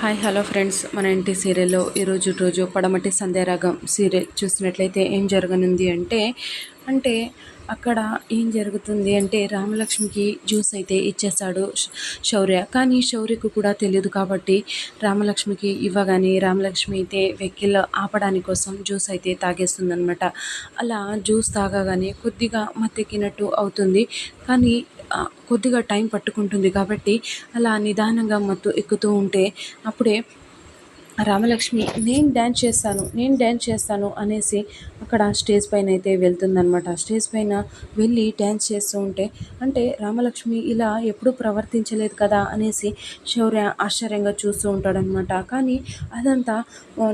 Hi hello friends. మన ఇంటి సీరియల్లో ఈరోజు రోజు పడమటి సంధ్యారాగం సీరియల్ చూసినట్లయితే ఏం జరగనుంది అంటే అంటే అక్కడ ఏం జరుగుతుంది అంటే రామలక్ష్మికి జ్యూస్ అయితే ఇచ్చేస్తాడు శౌర్య. కానీ శౌర్యకు కూడా తెలియదు కాబట్టి రామలక్ష్మికి ఇవ్వగానే రామలక్ష్మి అయితే వెక్కిల్ ఆపడానికి కోసం జ్యూస్ అయితే తాగేస్తుందనమాట అలా జ్యూస్ తాగగానే కొద్దిగా మత్తెక్కినట్టు అవుతుంది. కానీ కొద్దిగా టైం పట్టుకుంటుంది కాబట్టి అలా నిదానంగా మత్తు ఎక్కుతూ ఉంటే అప్పుడే రామలక్ష్మి నేను డ్యాన్స్ చేస్తాను నేను డ్యాన్స్ చేస్తాను అనేసి అక్కడ స్టేజ్ పైన అయితే వెళ్తుందనమాట స్టేజ్ పైన వెళ్ళి డ్యాన్స్ చేస్తూ ఉంటే అంటే రామలక్ష్మి ఇలా ఎప్పుడూ ప్రవర్తించలేదు కదా అనేసి శౌర్య ఆశ్చర్యంగా చూస్తూ ఉంటాడనమాట కానీ అదంతా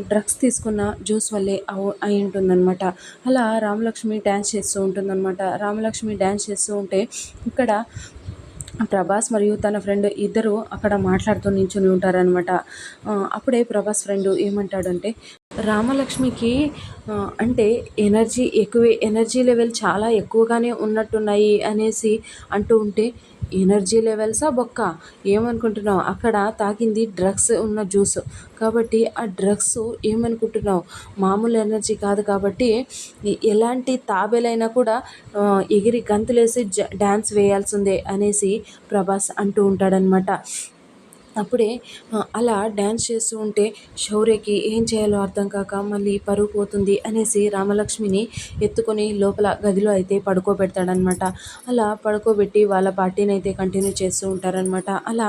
డ్రగ్స్ తీసుకున్న జ్యూస్ వల్లే అయి ఉంటుందన్నమాట. అలా రామలక్ష్మి డ్యాన్స్ చేస్తూ ఉంటుందన్నమాట. రామలక్ష్మి డ్యాన్స్ చేస్తూ ఉంటే ఇక్కడ ప్రభాస్ మరియు తన ఫ్రెండ్ ఇద్దరు అక్కడ మాట్లాడుతూ నించుని ఉంటారనమాట అప్పుడే ప్రభాస్ ఫ్రెండ్ ఏమంటాడంటే రామలక్ష్మికి అంటే ఎనర్జీ ఎక్కువే ఎనర్జీ లెవెల్ చాలా ఎక్కువగానే ఉన్నట్టున్నాయి అనేసి అంటూ ఉంటే ఎనర్జీ లెవెల్సా బొక్క. ఏమనుకుంటున్నావు? అక్కడ తాగింది డ్రగ్స్ ఉన్న జ్యూస్. కాబట్టి ఆ డ్రగ్స్ ఏమనుకుంటున్నావు? మామూలు ఎనర్జీ కాదు కాబట్టి ఎలాంటి తాబేలైనా కూడా ఎగిరి గంతులేసి డ్యాన్స్ వేయాల్సిందే అనేసి ప్రభాస్ అంటూ ఉంటాడనమాట అప్పుడే అలా డ్యాన్స్ చేస్తూ ఉంటే శౌర్యకి ఏం చేయాలో అర్థం కాక మళ్ళీ పరుగు పోతుంది అనేసి రామలక్ష్మిని ఎత్తుకొని లోపల గదిలో అయితే పడుకోబెడతాడనమాట. అలా పడుకోబెట్టి వాళ్ళ పార్టీని అయితే కంటిన్యూ చేస్తూ ఉంటారనమాట. అలా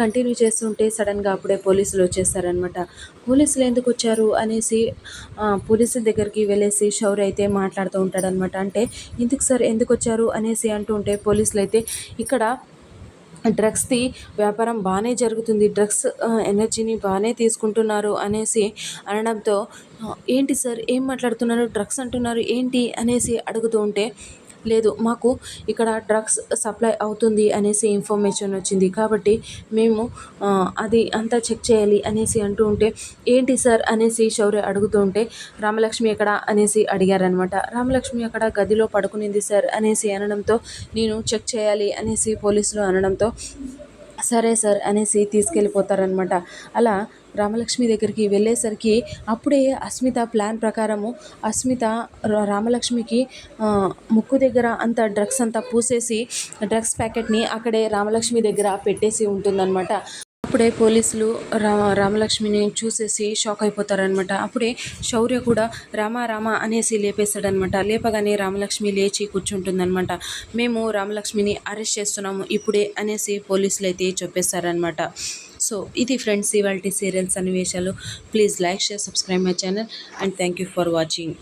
కంటిన్యూ చేస్తుంటే సడన్గా అప్పుడే పోలీసులు వచ్చేస్తారనమాట. పోలీసులు ఎందుకు వచ్చారు అనేసి పోలీసుల దగ్గరికి వెళ్ళేసి శౌర్య అయితే మాట్లాడుతూ ఉంటాడనమాట. అంటే ఎందుకు సార్ ఎందుకు వచ్చారు? అనేసి అంటూ ఉంటే పోలీసులు అయితే ఇక్కడ డ్రగ్స్ది వ్యాపారం బాగానే జరుగుతుంది. డ్రగ్స్ ఎనర్జీని బాగానే తీసుకుంటున్నారు అనేసి అనడంతో ఏంటి సార్ ఏం మాట్లాడుతున్నారు? డ్రగ్స్ అంటున్నారు ఏంటి? అనేసి అడుగుతూ ఉంటే లేదు మాకు ఇక్కడ డ్రగ్స్ సప్లై అవుతుంది అనేసి ఇన్ఫర్మేషన్ వచ్చింది. కాబట్టి మేము అది అంతా చెక్ చేయాలి అనేసి అంటూ ఉంటే ఏంటి సార్ అనేసి శౌర్య అడుగుతూ ఉంటే రామలక్ష్మి ఎక్కడ అనేసి అడిగారనమాట రామలక్ష్మి అక్కడ గదిలో పడుకునింది సార్ అనేసి అనడంతో నేను చెక్ చేయాలి అనేసి పోలీసులు అనడంతో సరే సార్ అనేసి తీసుకెళ్ళిపోతారనమాట అలా రామలక్ష్మి దగ్గరికి వెళ్ళేసరికి అప్పుడే అస్మిత ప్లాన్ ప్రకారము అస్మిత రామలక్ష్మికి ముక్కు దగ్గర అంత డ్రగ్స్ అంతా పూసేసి డ్రగ్స్ ప్యాకెట్ని అక్కడే రామలక్ష్మి దగ్గర పెట్టేసి ఉంటుందన్నమాట. అప్పుడే పోలీసులు రామ రామలక్ష్మిని చూసేసి షాక్ అయిపోతారనమాట అప్పుడే శౌర్య కూడా రామ రామ అనేసి లేపేస్తాడనమాట లేపగానే రామలక్ష్మి లేచి కూర్చుంటుందనమాట మేము రామలక్ష్మిని అరెస్ట్ చేస్తున్నాము ఇప్పుడే అనేసి పోలీసులు అయితే చెప్పేస్తారనమాట సో ఇది ఫ్రెండ్స్ ఇవాళ సీరియల్స్ సన్నివేశాలు. Please like share subscribe my channel and thank you for watching.